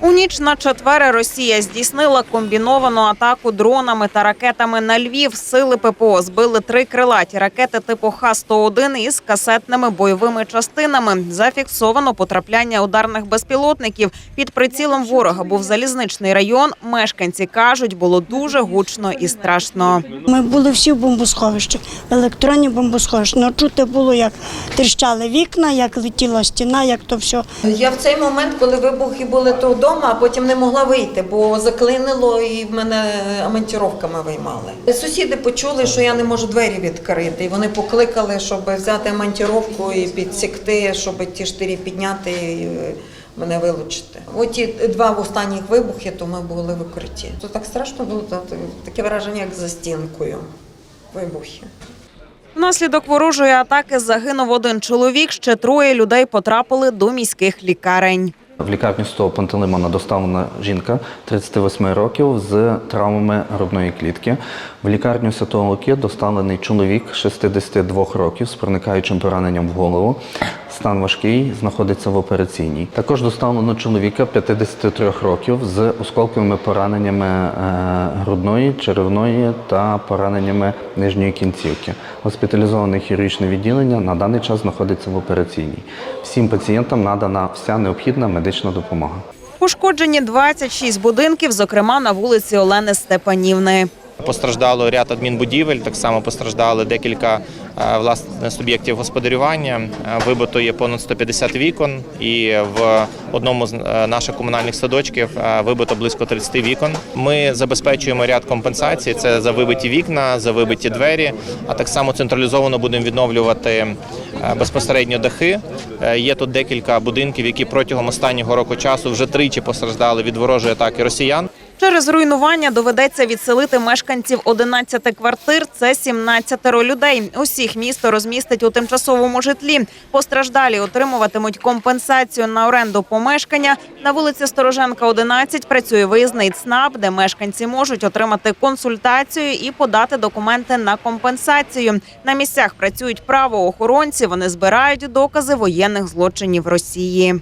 У ніч на четвере Росія здійснила комбіновану атаку дронами та ракетами на Львів. Сили ППО збили три крилаті ракети типу Х-101 із касетними бойовими частинами. Зафіксовано потрапляння ударних безпілотників. Під прицілом ворога був залізничний район. Мешканці кажуть, було дуже гучно і страшно. Ми були всі в бомбосховищі, електронні бомбосховищі. Ну, чути було, як тріщали вікна, як летіла стіна, як то все. Я в цей момент, коли вибухи були то вдома, а потім не могла вийти, бо заклинило і в мене амонтіровками виймали. Сусіди почули, що я не можу двері відкрити, і вони покликали, щоб взяти амонтіровку і підсікти, щоб ті штирі підняти і е, мене вилучити. Оті два останніх вибухи, то ми були в укритті. То так страшно було, таке враження, як за стінкою. Вибухи. Внаслідок ворожої атаки загинув один чоловік. Ще троє людей потрапили до міських лікарень. В лікарню з того Пантелеймона доставлена жінка 38 років з травмами грудної клітки. В лікарню Святого Луки доставлений чоловік 62 років з проникаючим пораненням в голову. Стан важкий, знаходиться в операційній. Також доставлено чоловіка 53 років з осколковими пораненнями е, грудної, черевної та пораненнями нижньої кінцівки. Госпіталізоване хірургічне відділення на даний час знаходиться в операційній. Всім пацієнтам надана вся необхідна медична допомога. Пошкоджені 26 будинків, зокрема на вулиці Олени Степанівни. Постраждало ряд адмінбудівель, так само постраждали декілька е, власне суб'єктів господарювання. Е, Вибито є понад 150 вікон, і в одному з е, наших комунальних садочків вибито близько 30 вікон. Ми забезпечуємо ряд компенсацій: це за вибиті вікна, за вибиті двері. А так само централізовано будемо відновлювати безпосередньо дахи. Є тут декілька будинків, які протягом останнього року часу вже тричі постраждали від ворожої атаки росіян. Через руйнування доведеться відселити мешканців 11 квартир. Це 17 людей. Усіх місто розмістить у тимчасовому житлі. Постраждалі отримуватимуть компенсацію на оренду помешкання. На вулиці Стороженка, 11 працює виїзний ЦНАП, де мешканці можуть отримати консультацію і подати документи на компенсацію. На місцях працюють правоохоронці. Вони збирають докази воєнних злочинів Росії.